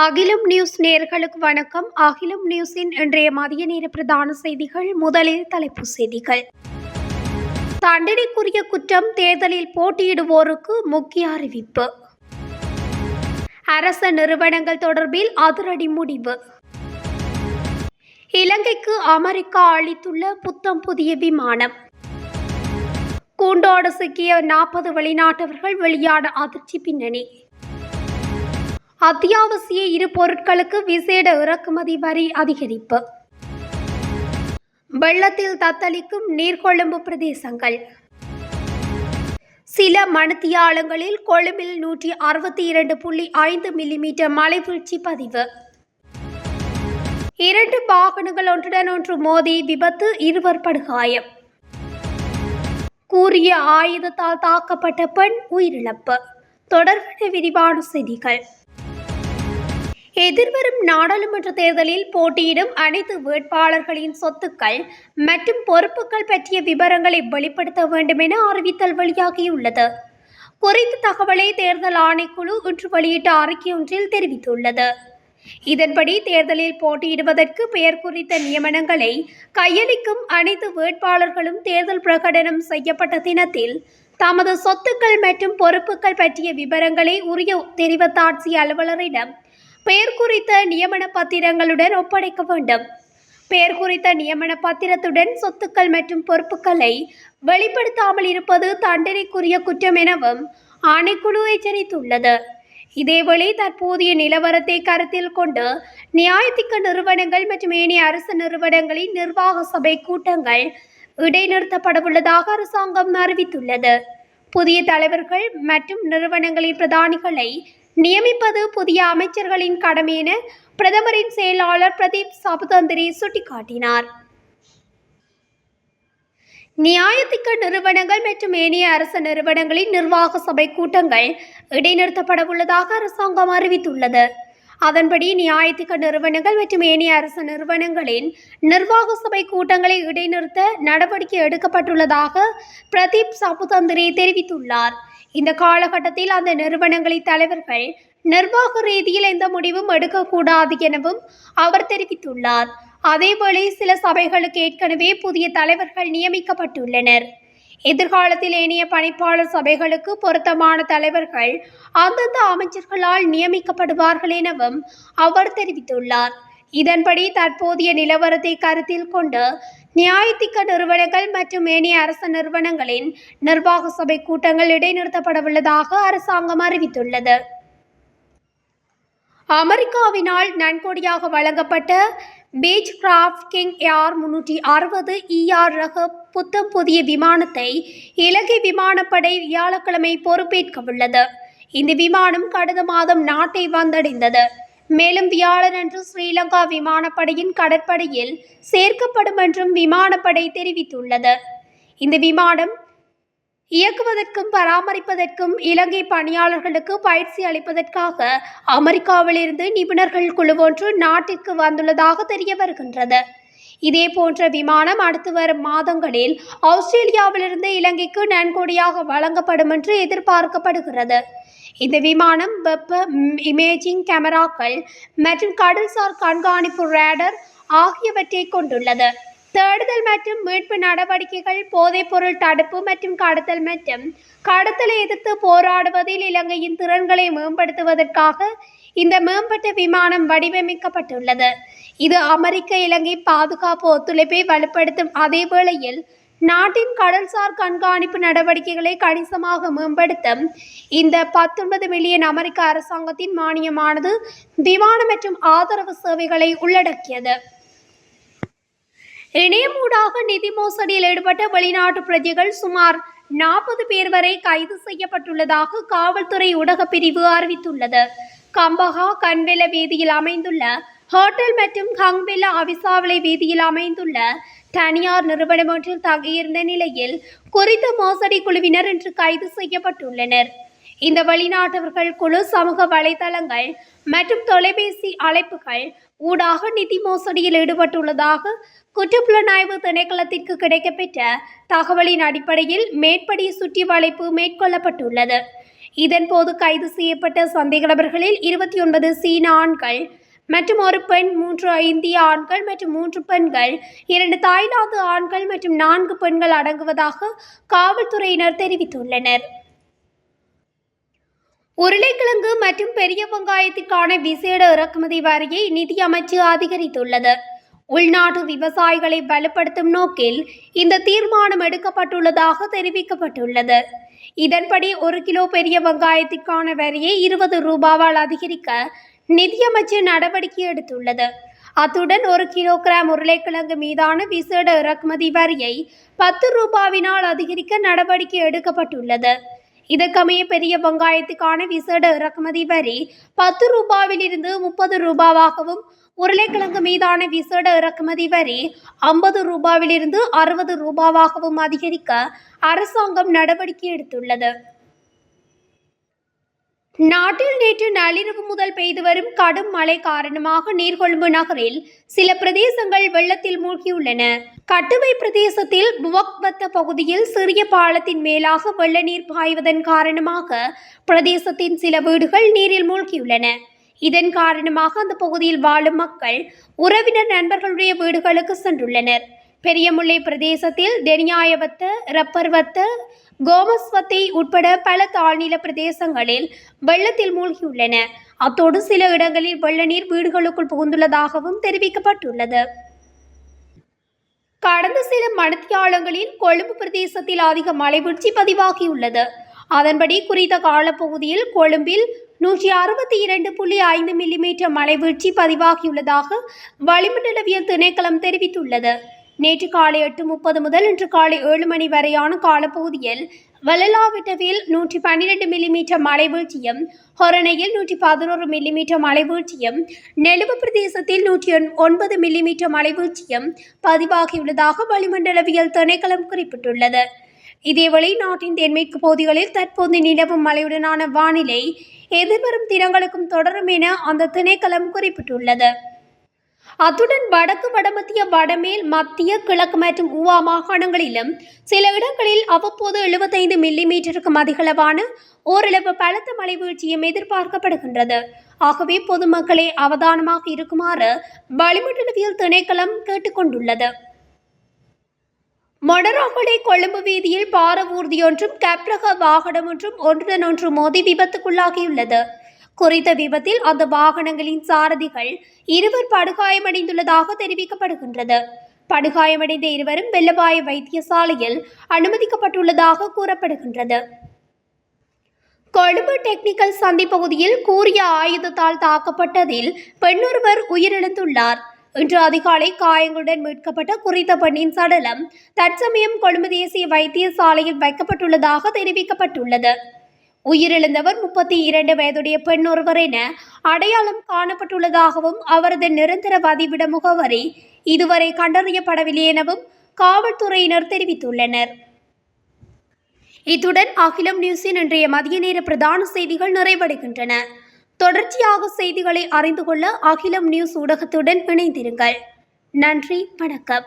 அகிலம் நியூஸ் நேர்களுக்கு வணக்கம். அகிலம் நியூஸின் இன்றைய மதிய நேர பிரதான செய்திகள் முதலில் தலைப்புச் செய்திகள். தண்டனைக்குரிய குற்றம் தேர்தலில் போட்டியிடுவோருக்கு முக்கிய அறிவிப்பு. அரச நிறுவனங்கள் தொடர்பில் அதிரடி முடிவு. இலங்கைக்கு அமெரிக்கா அளித்துள்ள புத்தம் புதிய விமானம். கூண்டோடு சிக்கிய நாற்பது வெளிநாட்டவர்கள் வெளியான அதிர்ச்சி பின்னணி. அத்தியாவசிய இரு பொருட்களுக்கு விசேட இறக்குமதி வரி அதிகரிப்பு. வெள்ளத்தில் தத்தளிக்கும் நீர்கொழும்பு பிரதேசங்கள். சில மணத்தியாலங்களில் கொழும்பில் நூற்றி அறுபத்தி இரண்டு புள்ளி ஐந்து மில்லிமீட்டர் மழை வீழ்ச்சி பதிவு. இரண்டு வாகனங்கள் ஒன்றுடன் ஒன்று மோதி விபத்து இருவர் படுகாயம். கூறிய ஆயுதத்தால் தாக்கப்பட்ட பெண் உயிரிழப்பு. தொடர்பான விரிவான செய்திகள். எதிர்வரும் நாடாளுமன்ற தேர்தலில் போட்டியிடும் அனைத்து வேட்பாளர்களின் சொத்துக்கள் மற்றும் பொறுப்புகள் பற்றிய விவரங்களை வெளிப்படுத்த வேண்டும் என அறிவித்தல் வெளியாகியுள்ளது. குறித்த தகவலை தேர்தல் ஆணைக்குழு இன்று வெளியிட்ட அறிக்கை ஒன்றில் தெரிவித்துள்ளது. இதன்படி தேர்தலில் போட்டியிடுவதற்கு பெயர் குறித்த நியமனங்களை கையளிக்கும் அனைத்து வேட்பாளர்களும் தேர்தல் பிரகடனம் செய்யப்பட்ட தினத்தில் தமது சொத்துக்கள் மற்றும் பொறுப்புகள் பற்றிய விவரங்களை உரிய தெரிவத்தாட்சி அலுவலரிடம் பெயர் குறித்த நியமன பத்திரங்களுடன் ஒப்படைக்க வேண்டும். பெயர் குறித்த நியமன பத்திரத்துடன் சொத்துக்கள் மற்றும் பொறுப்புகளை வெளிப்படுத்தாமல் இருப்பது தண்டனைக்குரிய குற்றம் எனவும் ஆணைக்குழு எச்சரித்துள்ளது. இதேவேளை தற்போதைய நிலவரத்தை கருத்தில் கொண்டு நியாயத்திக்க நிறுவனங்கள் மற்றும் ஏனைய அரசு நிறுவனங்களின் நிர்வாக சபை கூட்டங்கள் இடைநிறுத்தப்படவுள்ளதாக அரசாங்கம் அறிவித்துள்ளது. புதிய தலைவர்கள் மற்றும் நிறுவனங்களின் பிரதானிகளை நியமிப்பது புதிய அமைச்சர்களின் கடமை என பிரதமரின் செயலாளர் பிரதீப் சபுதந்திரி சுட்டிக்காட்டினார். நியாயத்திக்க நிறுவனங்கள் மற்றும் ஏனைய அரசு நிறுவனங்களின் நிர்வாக சபை கூட்டங்கள் இடைநிறுத்தப்படவுள்ளதாக அரசாங்கம் அறிவித்துள்ளது. அதன்படி நியாயத்திக்க நிறுவனங்கள் மற்றும் ஏனைய அரசு நிறுவனங்களின் நிர்வாக சபை கூட்டங்களை இடைநிறுத்த நடவடிக்கை எடுக்கப்பட்டுள்ளதாக பிரதீப் சபுதந்திரி தெரிவித்துள்ளார். இந்த காலகட்டத்தில் அந்த நிறுவனங்களின் தலைவர்கள் நிர்வாக ரீதியில் எந்த முடிவும் எடுக்கக்கூடாது எனவும் அவர் தெரிவித்துள்ளார். அதேவேளை சில சபைகளுக்கு ஏற்கனவே புதிய தலைவர்கள் நியமிக்கப்பட்டுள்ளனர். எதிர்காலத்தில் ஏனைய பணிப்பாளர் சபைகளுக்கு பொருத்தமான தலைவர்கள் அந்தந்த அமைச்சர்களால் நியமிக்கப்படுவார்கள் எனவும் அவர் தெரிவித்துள்ளார். இதன்படி தற்போதைய நிலவரத்தை கருத்தில் கொண்டு நியாயத்திக்க நிறுவனங்கள் மற்றும் ஏனைய அரசு நிறுவனங்களின் நிர்வாக சபை கூட்டங்கள் இடைநிறுத்தப்படவுள்ளதாக அரசாங்கம் அறிவித்துள்ளது. அமெரிக்காவினால் நன்கொடியாக வழங்கப்பட்ட பீச் கிராஃப்ட் கிங் ஏர் முன்னூற்றி அறுபது இஆர் ரக புத்தம் புதிய விமானத்தை இலங்கை விமானப்படை வியாழக்கிழமை பொறுப்பேற்கவுள்ளது. இந்த விமானம் கடந்த மாதம் நாட்டை வந்தடைந்தது. மேலும் வியாழனன்று ஸ்ரீலங்கா விமானப்படையின் கடற்படையில் சேர்க்கப்படும் என்றும் விமானப்படை தெரிவித்துள்ளது. இந்த விமானம் இயக்குவதற்கும் பராமரிப்பதற்கும் இலங்கை பணியாளர்களுக்கு பயிற்சி அளிப்பதற்காக அமெரிக்காவிலிருந்து நிபுணர்கள் குழு ஒன்று நாட்டிற்கு வந்துள்ளதாக தெரிய வருகின்றது. இதே போன்ற விமானம் அடுத்து வரும் மாதங்களில் ஆஸ்திரேலியாவிலிருந்து இலங்கைக்கு நன்கொடியாக வழங்கப்படும் என்று எதிர்பார்க்கப்படுகிறது. இந்த விமானம் வெப்ப இமேஜிங் கேமராக்கள் மற்றும் கடல்சார் கண்காணிப்பு ரேடர் ஆகியவற்றை கொண்டுள்ளது. தேடுதல் மற்றும் மீட்பு நடவடிக்கைகள் போதைப்பொருள் தடுப்பு மற்றும் கடத்தல் மற்றும் கடத்தலை எதிர்த்து போராடுவதில் இலங்கையின் திறன்களை மேம்படுத்துவதற்காக இந்த மேம்பட்ட விமானம் வடிவமைக்கப்பட்டுள்ளது. இது அமெரிக்க இலங்கை பாதுகாப்பு ஒத்துழைப்பை வலுப்படுத்தும் அதே வேளையில் நாட்டின் கடல்சார் கண்காணிப்பு நடவடிக்கைகளை கணிசமாக மேம்படுத்த இந்த பத்தொன்பது மில்லியன் அமெரிக்க அரசாங்கத்தின் மானியமானது விமான மற்றும் ஆதரவு சேவைகளை உள்ளடக்கியது. இணையமூடாக நிதி மோசடியில் ஈடுபட்ட வெளிநாட்டு பிரஜைகள் சுமார் நாற்பது பேர் வரை கைது செய்யப்பட்டுள்ளதாக காவல்துறை ஊடகப் பிரிவு அறிவித்துள்ளது. கம்பஹா கண்வெள வீதியில் அமைந்துள்ள ஹோட்டல் மற்றும் கங்வெல அவிசாவளை வீதியில் அமைந்துள்ள தனியார் நிறுவனம் ஒன்றில் தங்கியிருந்த நிலையில் குறித்த மோசடி குழுவினர் இன்று கைது செய்யப்பட்டுள்ளனர். இந்த வெளிநாட்டவர்கள் குழு சமூக வலைதளங்கள் மற்றும் தொலைபேசி அழைப்புகள் ஊடாக நிதி மோசடியில் ஈடுபட்டுள்ளதாக குற்றப்புலனாய்வு திணைக்களத்திற்கு கிடைக்கப்பெற்ற தகவலின் அடிப்படையில் மேற்படி சுற்றி வளைப்பு மேற்கொள்ளப்பட்டுள்ளது இதன்போது கைது செய்யப்பட்ட சந்தேக நபர்களில் இருபத்தி ஒன்பது சீன ஆண்கள் மற்றும் ஒரு பெண் மூன்று இந்திய ஆண்கள் மற்றும் மூன்று பெண்கள். இரண்டு தாய்லாந்து ஆண்கள் மற்றும் நான்கு பெண்கள் அடங்குவதாக காவல்துறையினர் தெரிவித்துள்ளனர். உருளைக்கிழங்கு மற்றும் பெரிய வெங்காயத்திற்கான விசேட இறக்குமதி வரியை நிதி அமைச்சு அதிகரித்துள்ளது. உள்நாட்டு விவசாயிகளை வலுப்படுத்தும் நோக்கில் இந்த தீர்மானம் எடுக்கப்பட்டுள்ளதாக தெரிவிக்கப்பட்டுள்ளது. இதன்படி ஒரு கிலோ பெரிய வெங்காயத்திற்கான வரியை இருபது ரூபாவால் அதிகரிக்க நிதியமைச்சு நடவடிக்கை எடுத்துள்ளது. அத்துடன் ஒரு கிலோகிராம் உருளைக்கிழங்கு மீதான விசேட இறக்குமதி வரியை பத்து ரூபாவினால் அதிகரிக்க நடவடிக்கை எடுக்கப்பட்டுள்ளது. இதற்கமைய பெரிய வெங்காயத்துக்கான விசேட இறக்குமதி வரி பத்து ரூபாவிலிருந்து முப்பது ரூபாவாகவும் உருளைக்கிழங்கு மீதான விசேட இறக்குமதி வரி ஐம்பது ரூபாவிலிருந்து அறுபது ரூபாவாகவும் அதிகரிக்க அரசாங்கம் நடவடிக்கை எடுத்துள்ளது. நாட்டில் நேற்று நள்ளிரவு முதல் பெய்து வரும் கடும் மழை காரணமாக நீர்கொழும்பு நகரில் சில பிரதேசங்கள் வெள்ளத்தில் மூழ்கியுள்ளன. கட்டுவை பிரதேசத்தில் புவக்பத்த பகுதியில் சிறிய பாலத்தின் மேலாக வெள்ள நீர் பாய்வதன் காரணமாக பிரதேசத்தின் சில வீடுகள் நீரில் மூழ்கியுள்ளன. இதன் காரணமாக அந்த பகுதியில் வாழும் மக்கள் உறவினர் நண்பர்களுடைய வீடுகளுக்கு சென்றுள்ளனர். பெரியமுல்லை பிரதேசத்தில் தெனியாயவத்த ரப்பர்வத்த கோமஸ்வத்தை உட்பட பல தாழ்நில பிரதேசங்களில் வெள்ளத்தில் மூழ்கியுள்ளன. அத்தோடு சில இடங்களில் வெள்ள நீர் வீடுகளுக்குள் புகுந்துள்ளதாகவும் தெரிவிக்கப்பட்டுள்ளது. கடந்த சில மணத்தியாலங்களில் கொழும்பு பிரதேசத்தில் அதிக மலைவீழ்ச்சி பதிவாகியுள்ளது. அதன்படி குறித்த காலப்பகுதியில் கொழும்பில் நூற்றி அறுபத்தி இரண்டு புள்ளி ஐந்து மில்லிமீட்டர் மழை வீழ்ச்சி பதிவாகியுள்ளதாக வளிமண்டலவியல் திணைக்களம் தெரிவித்துள்ளது. நேற்று காலை எட்டு முப்பது முதல் இன்று காலை ஏழு மணி வரையான காலப்பகுதியில் வலலாவிட்டவில் நூற்றி பன்னிரெண்டு மில்லிமீட்டர் மழை வீழ்ச்சியும் ஹொரணையில் நூற்றி பதினோரு மில்லிமீட்டர் மழை வீழ்ச்சியும் நெலுவு பிரதேசத்தில் நூற்றி ஒன்பது மில்லிமீட்டர் மழை வீழ்ச்சியும் பதிவாகியுள்ளதாக வளிமண்டலவியல் திணைக்களம் குறிப்பிட்டுள்ளது. இதேவேளை நாட்டின் தென்மேற்கு பகுதிகளில் தற்போது நிலவும் மழையுடனான வானிலை எதிர்வரும் தினங்களுக்கும் தொடரும் என அந்த திணைக்களம் குறிப்பிட்டுள்ளது. அத்துடன் வடக்கு வடமத்திய வடமேல் மத்திய கிழக்கு மற்றும் ஊவா மாகாணங்களிலும் சில இடங்களில் அவ்வப்போது எழுபத்தைந்து மில்லி மீட்டருக்கும் அதிகளவான ஓரளவு பலத்த மழை வீழ்ச்சியும் எதிர்பார்க்கப்படுகின்றது. ஆகவே பொதுமக்களே அவதானமாக இருக்குமாறு வளிமண்டலவியல் திணைக்களம் கேட்டுக்கொண்டுள்ளது. மொடராகலை கொழும்பு வீதியில் பார ஊர்தியொன்றும் கேப்ரக வாகனம் ஒன்றும் ஒன்றுடன் ஒன்று மோதி விபத்துக்குள்ளாகியுள்ளது. குறித்த விபத்தில் அந்த வாகனங்களின் சாரதிகள் இருவர் படுகாயமடைந்துள்ளதாக தெரிவிக்கப்படுகின்றது. படுகாயமடைந்த இருவரும் வெள்ளபாய வைத்தியசாலையில் அனுமதிக்கப்பட்டுள்ளதாக கூறப்படுகின்றது. கொழும்பு டெக்னிக்கல் சந்தி பகுதியில் கூறிய ஆயுதத்தால் தாக்கப்பட்டதில் பெண்ணொருவர் உயிரிழந்துள்ளார். இன்று அதிகாலை காயங்களுடன் மீட்கப்பட்ட குறித்த பெண்ணின் சடலம் தற்சமயம் கொழும்பு தேசிய வைத்தியசாலையில் வைக்கப்பட்டுள்ளதாக தெரிவிக்கப்பட்டுள்ளது. உயிரிழந்தவர் முப்பத்தி இரண்டு வயதுடைய பெண் ஒருவர் என அடையாளம் காணப்பட்டுள்ளதாகவும் அவரது நிரந்தர வதிவிட முகவரி இதுவரை கண்டறியப்படவில்லை எனவும் காவல்துறையினர் தெரிவித்துள்ளனர். இத்துடன் அகிலம் நியூஸின் இன்றைய மதிய நேர பிரதான செய்திகள் நிறைவடைகின்றன. தொடர்ச்சியாக செய்திகளை அறிந்து கொள்ள அகிலம் நியூஸ் ஊடகத்துடன் இணைந்திருங்கள். நன்றி வணக்கம்.